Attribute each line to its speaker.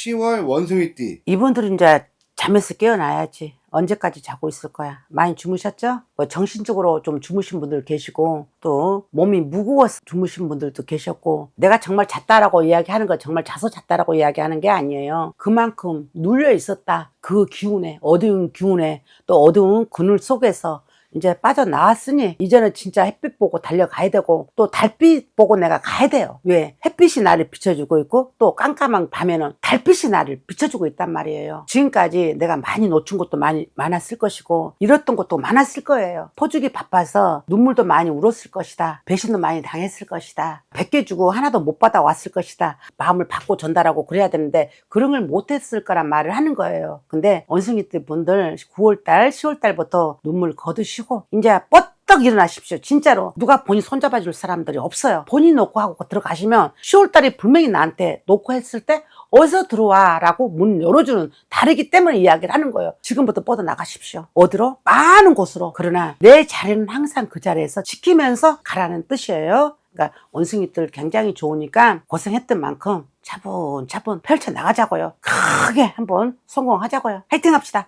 Speaker 1: 10월 원숭이띠.
Speaker 2: 이분들은 이제 잠에서 깨어나야지. 언제까지 자고 있을 거야? 많이 주무셨죠? 뭐 정신적으로 좀 주무신 분들 계시고 또 몸이 무거워서 주무신 분들도 계셨고 내가 정말 잤다라고 이야기하는 거 정말 자서 잤다라고 이야기하는 게 아니에요. 그만큼 눌려 있었다. 그 기운에 어두운 기운에 또 어두운 그늘 속에서 이제 빠져나왔으니 이제는 진짜 햇빛 보고 달려가야 되고 또 달빛 보고 내가 가야 돼요. 왜? 햇빛이 나를 비춰주고 있고 또 깜깜한 밤에는 달빛이 나를 비춰주고 있단 말이에요. 지금까지 내가 많이 놓친 것도 많이 많았을 것이고 잃었던 것도 많았을 거예요. 포주기 바빠서 눈물도 많이 울었을 것이다. 배신도 많이 당했을 것이다. 100개 주고 하나도 못 받아 왔을 것이다. 마음을 받고 전달하고 그래야 되는데 그런 걸 못했을 거란 말을 하는 거예요. 근데 원숭이들 분들 9월달, 10월달부터 눈물 거두시고 이제 뻗 떡 일어나십시오. 진짜로 누가 본인 손잡아 줄 사람들이 없어요. 본인 놓고 하고 들어가시면 10월달에 분명히 나한테 놓고 했을 때 어디서 들어와 라고 문 열어주는 다르기 때문에 이야기를 하는 거예요. 지금부터 뻗어 나가십시오. 어디로? 많은 곳으로. 그러나 내 자리는 항상 그 자리에서 지키면서 가라는 뜻이에요. 그러니까 원숭이들 굉장히 좋으니까 고생했던 만큼 차분차분 펼쳐 나가자고요. 크게 한번 성공하자고요. 화이팅 합시다.